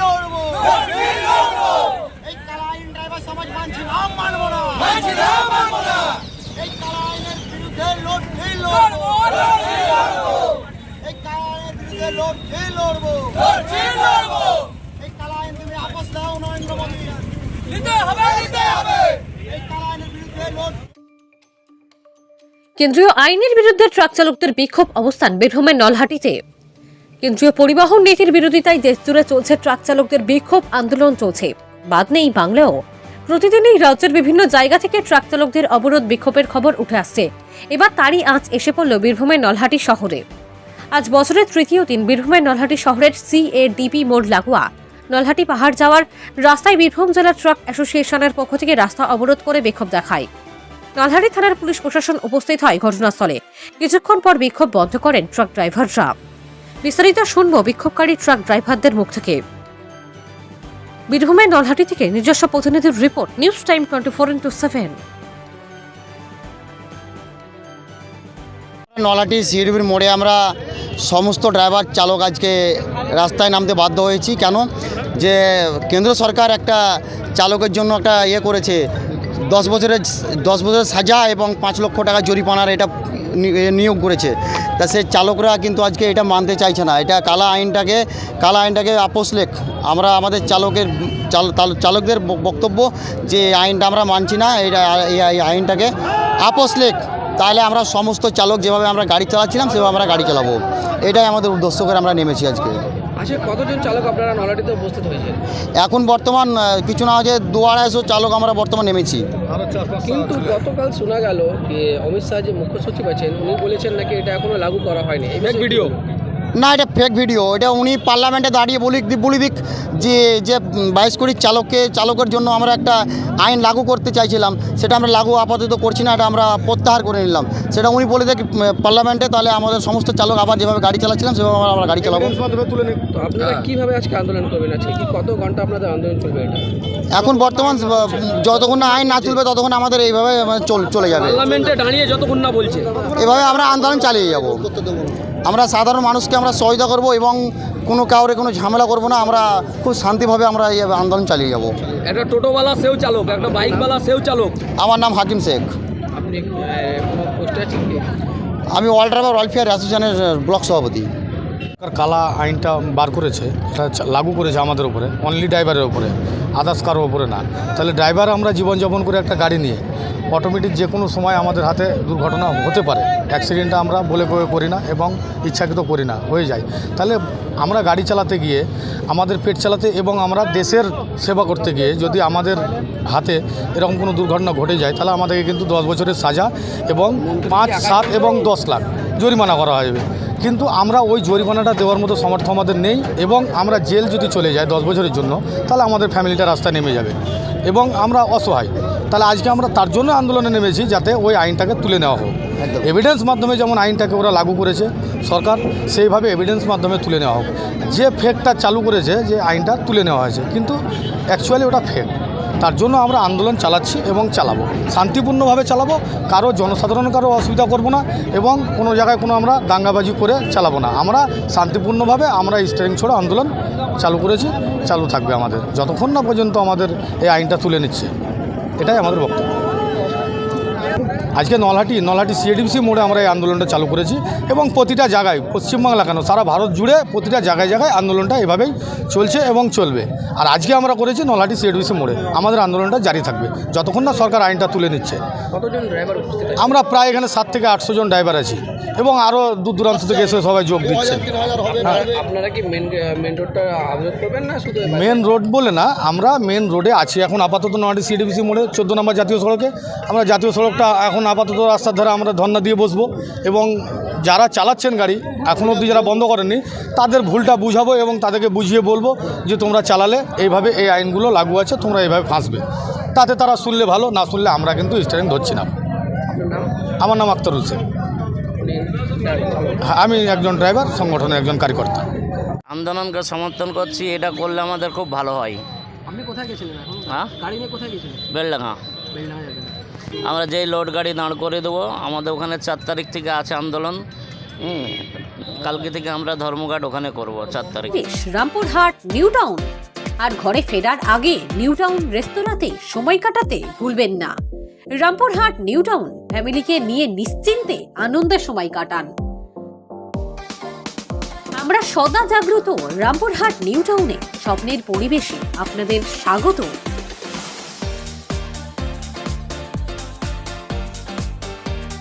লড়বো। এই কালা আইন ড্রাইভার সমাজ মানছি না মানবো না। এই কালা আইনের বিরুদ্ধে লড়ছি লড়বো। এই কালা আইনের বিরুদ্ধে লড়ছি লড়বো। এই কালা আইন তুমি আপস দাও নরেন্দ্র মোদী। এই কালা আইনের বিরুদ্ধে লড় কেন্দ্রীয় আইনের বিরুদ্ধে ট্রাক চালকদের বিক্ষোভ অবস্থান বীরভূমের নলহাটিতে। কেন্দ্রীয় পরিবহন নীতির বিরোধিতায় দেশজুড়ে চলছে ট্রাক চালকদের বিক্ষোভ, আন্দোলন চলছে। বাদ নেই বাংলাও প্রতিদিনই রাজ্যের বিভিন্ন জায়গা থেকে ট্রাক চালকদের অবরোধ বিক্ষোভের খবর উঠে আসছে। এবার তারই আঁচ এসে পড়ল বীরভূমের নলহাটি শহরে। আজ বছরের তৃতীয় দিন বীরভূমের নলহাটি শহরের সিএডিপি মোড় লাগোয়া। নলহাটি পাহাড় যাওয়ার রাস্তায় বীরভূম জেলা ট্রাক অ্যাসোসিয়েশনের পক্ষ থেকে রাস্তা অবরোধ করে বিক্ষোভ দেখায়। নলহাটি থানার পুলিশ প্রশাসন উপস্থিত হয় ঘটনাস্থলে। কিছুক্ষণ পর বিক্ষোভ বন্ধ করেন ট্রাক ড্রাইভাররা। বিস্তারিত শুনব বিক্ষোভকারী ট্রাক ড্রাইভারদের মুখ থেকে। বীরভূমের নলহাটি থেকে নিজস্ব প্রতিনিধির report, news time twenty four into seven. Nalhati সিডিবির মোড়ে আমরা সমস্ত ড্রাইভার চালক আজকে রাস্তায় নামতে বাধ্য হয়েছি। কেন? যে কেন্দ্র সরকার একটা চালকের জন্য একটা ইয়ে করেছে, দশ বছরের দশ বছরের সাজা এবং পাঁচ লক্ষ টাকা জরিমানার এটা নিয়োগ করেছে। তা সে চালকরা কিন্তু আজকে এটা মানতে চাইছে না। এটা কালা আইনটাকে কালা আইনটাকে আপোষ লেখ। আমরা আমাদের চালকের, চাল- চাল- চালকদের বক্তব্য যে আইনটা আমরা মানছি না এটা এই আইনটাকে আপোষ লেখ। তাহলে আমরা সমস্ত চালক যেভাবে আমরা গাড়ি চালাচ্ছিলাম, সেভাবে আমরা গাড়ি চালাবো। এটাই আমাদের উদ্দেশ্য করে আমরা নেমেছি আজকে। আচ্ছা কতজন চালক আপনারা নলাটিতে উপস্থিত হয়েছেন? এখন বর্তমান কিছু না হচ্ছে দু আড়াইশো চালক আমরা বর্তমান নেমেছি। কিন্তু গতকাল শোনা গেল যে অমিত শাহ যে মুখ্য সচিব আছেন উনি বলেছেন নাকি এটা এখনও লাগু করা হয়নি। এই ভিডিও না এটা ফেক ভিডিও এটা উনি পার্লামেন্টে দাঁড়িয়ে বলি বলি দিক যে যে বাইশ কোটির চালককে চালকের জন্য আমরা একটা আইন লাগু করতে চাইছিলাম সেটা আমরা লাগু আপাতত করছি না এটা আমরা প্রত্যাহার করে নিলাম। সেটা উনি বলে দেখ পার্লামেন্টে তাহলে আমাদের সমস্ত চালক আবার যেভাবে গাড়ি চালাচ্ছিলাম সেভাবে আমরা আমরা গাড়ি চালাবো। তো আপনারা কীভাবে আজকে আন্দোলন করবেন? আজকে কত ঘণ্টা আপনাদের আন্দোলন চলবে এটা? এখন বর্তমান যতক্ষণ না আইন না চলবে ততক্ষণ আমাদের এইভাবে মানে চলে যাবে। পার্লামেন্টে দাঁড়িয়ে যতক্ষণ না বলছে। এভাবে আমরা আন্দোলন চালিয়ে যাব। আমরা সাধারণ মানুষকে আমরা সহায়তা করব এবং কোনো কাউরে কোনো ঝামেলা করব না আমরা খুব শান্তিভাবে আমরা এই আন্দোলন চালিয়ে যাব। একটা টোটোওয়ালা সেও চালক একটা বাইকওয়ালা সেও চালক। আমার নাম হাকিম শেখ। আমি ওয়ার্ল্ড ড্রাইভার ওয়েলফেয়ার অ্যাসোসিয়েশনের ব্লক সভাপতি। সরকার কালা আইনটা বার করেছে এটা লাগু করেছে আমাদের উপরে অনলি ড্রাইভারের উপরে আদার্স কারোর উপরে না। তাহলে ড্রাইভার আমরা জীবনযাপন করে একটা গাড়ি নিয়ে অটোমেটিক যে কোনো সময় আমাদের হাতে দুর্ঘটনা হতে পারে। অ্যাক্সিডেন্টটা আমরা বলে কয়ে করি না এবং ইচ্ছাকৃত করি না, হয়ে যায়। তাহলে আমরা গাড়ি চালাতে গিয়ে, আমাদের পেট চালাতে এবং আমরা দেশের সেবা করতে গিয়ে যদি আমাদের হাতে এরকম কোনো দুর্ঘটনা ঘটে যায়, তাহলে আমাদেরকে কিন্তু দশ বছরের সাজা এবং পাঁচ, সাত এবং দশ লাখ জরিমানা করা হবে। কিন্তু আমরা ওই জরিমানাটা দেওয়ার মতো সামর্থ্য আমাদের নেই এবং আমরা জেল যদি চলে যাই দশ বছরের জন্য, তাহলে আমাদের ফ্যামিলিটা রাস্তায় নেমে যাবে। এবং আমরা অসহায়। তাহলে আজকে আমরা তার জন্য আন্দোলনে নেমেছি যাতে ওই আইনটাকে তুলে নেওয়া হোক। এভিডেন্স মাধ্যমে যেমন আইনটাকে ওরা লাগু করেছে সরকার সেইভাবে এভিডেন্স মাধ্যমে তুলে নেওয়া হোক। যে ফেকটা চালু করেছে যে আইনটা তুলে নেওয়া হয়েছে কিন্তু অ্যাকচুয়ালি ওটা ফেক তার জন্য আমরা আন্দোলন চালাচ্ছি এবং চালাবো। শান্তিপূর্ণভাবে চালাবো কারও জনসাধারণ কারও অসুবিধা করব না এবং কোনো জায়গায় কোনো আমরা দাঙ্গাবাজি করে চালাবো না। আমরা শান্তিপূর্ণভাবে আমরা স্ট্রেং ছোড়ো আন্দোলন চালু করেছি চালু থাকবে আমাদের। যতক্ষণ না পর্যন্ত আমাদের এই আইনটা তুলে নিচ্ছে। এটাই আমাদের বক্তব্য। আজকে নলহাটি নলহাটি সিএডিসি মোড়ে আমরা এই আন্দোলনটা চালু করেছি এবং প্রতিটা জায়গায় পশ্চিমবাংলা কেন? সারা ভারত জুড়ে প্রতিটা জায়গায় জায়গায় আন্দোলনটা এভাবেই চলছে এবং চলবে। আর আজকে আমরা করেছি নলহাটি সিএডিসি মোড়ে। আমাদের আন্দোলনটা জারি থাকবে। যতক্ষণ না সরকার আইনটা তুলে নিচ্ছে। কতজন ড্রাইভার উপস্থিত আছে? আমরা প্রায় এখানে সাত থেকে আটশো জন ড্রাইভার আছি এবং আরও দূর দূরান্ত থেকে এসে সবাই যোগ দিচ্ছে। মেন মেন রোডটা অবরোধ করবেন না শুধু মেন রোড বলে না আমরা মেন রোডে আছি। এখন আপাতত নলহাটি সিডিবিসি মোড়ে চোদ্দ নম্বর জাতীয় সড়কে। আমরা জাতীয় সড়কটা এখন আপাতত রাস্তার ধারে আমরা ধর্না দিয়ে বসবো এবং যারা চালাচ্ছেন গাড়ি এখনও অবধি যারা বন্ধ করেননি তাদের ভুলটা বুঝাবো এবং তাদেরকে বুঝিয়ে বলব যে তোমরা চালালে এইভাবে এই আইনগুলো লাগু আছে তোমরা এইভাবে ফাঁসবে। তাতে তারা শুনলে ভালো না শুনলে আমরা কিন্তু স্টারিং ধরছি না। আমার নাম আক্তার হোসেন। হ্যাঁ, আমি একজন ড্রাইভার সংগঠনের একজন কার্যকর্তা আন্দোলনকে সমর্থন করছি এটা করলে আমাদের খুব ভালো হয়। আপনি কোথায় গেছিলেন এখন? হ্যাঁ? গাড়ি নিয়ে কোথায় গেছিলেন? বেলডাঙ্গা। বেলডাঙ্গা যাবেন। আমরা যেই লোড গাড়ি দাঁড় করে দেবো, আমাদের ওখানে চার তারিখ থেকে আছে আন্দোলন। কালকে থেকে আমরা ধর্মঘাট ওখানে করব চার তারিখ। রামপুরহাট নিউ টাউন আর ঘরে ফেরার আগে নিউ টাউন রেস্তোরাঁতে সময় কাটাতে ভুলবেন না। রামপুরহাট নিউ টাউন ফ্যামিলিকে নিয়ে নিশ্চিন্তে আনন্দের সময় কাটান। আমরা সদা জাগ্রত রামপুরহাট নিউ টাউনে স্বপ্নের পরিবেশে আপনাদের স্বাগত